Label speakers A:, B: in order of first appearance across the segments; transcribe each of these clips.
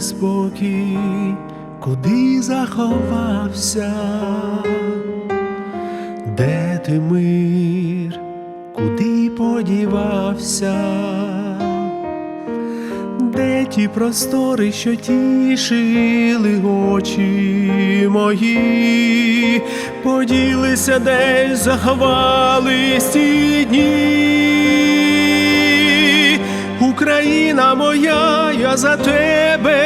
A: спокій, куди заховався, де ти мир, куди подівався, де ті простори, що тішили очі мої, поділися десь заховались дні. Україна моя, я за тебе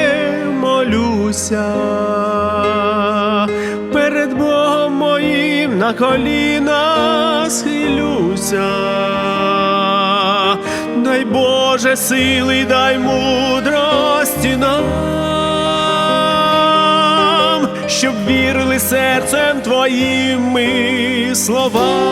A: молюся, перед Богом моїм на коліна схилюся. Дай Боже сили, дай мудрості нам, щоб вірили серцем твоїми словам.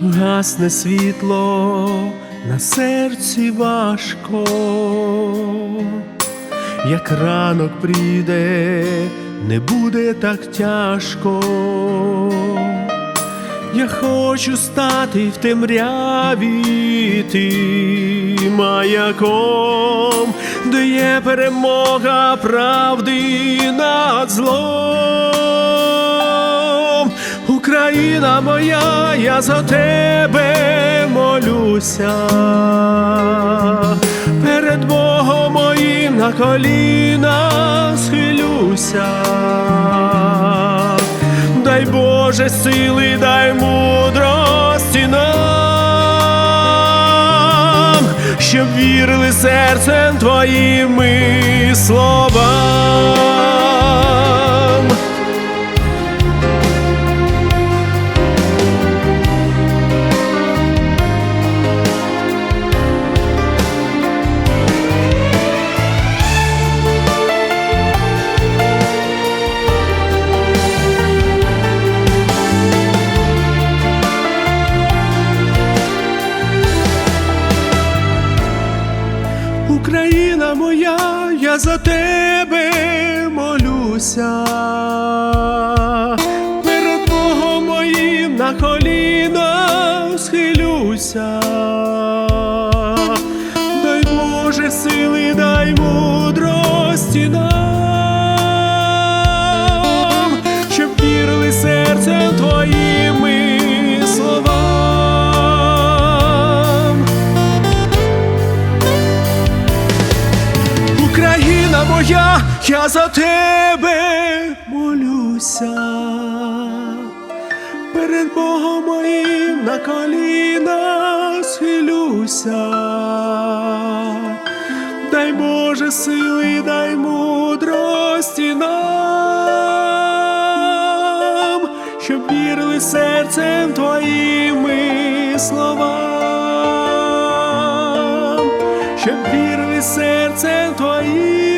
A: Гасне світло на серці важко, як ранок прийде, не буде так тяжко. Я хочу стати в темряві маяком, де є перемога правди над злом. Україна моя, я за тебе молюся, перед Богом моїм на коліна схилюся. Дай Боже сили, дай мудрості нам, щоб вірили серцем твоїми словам. Україна моя, я за тебе молюся, перед Богом моїм на коліна схилюся, дай Боже сили, дай мудрості моя, я за тебе молюся, перед Богом моїм на коліна схилюся, дай Боже сили, дай мудрості нам, щоб вірили серцем твоїми словам щоб вірили серцем твоїм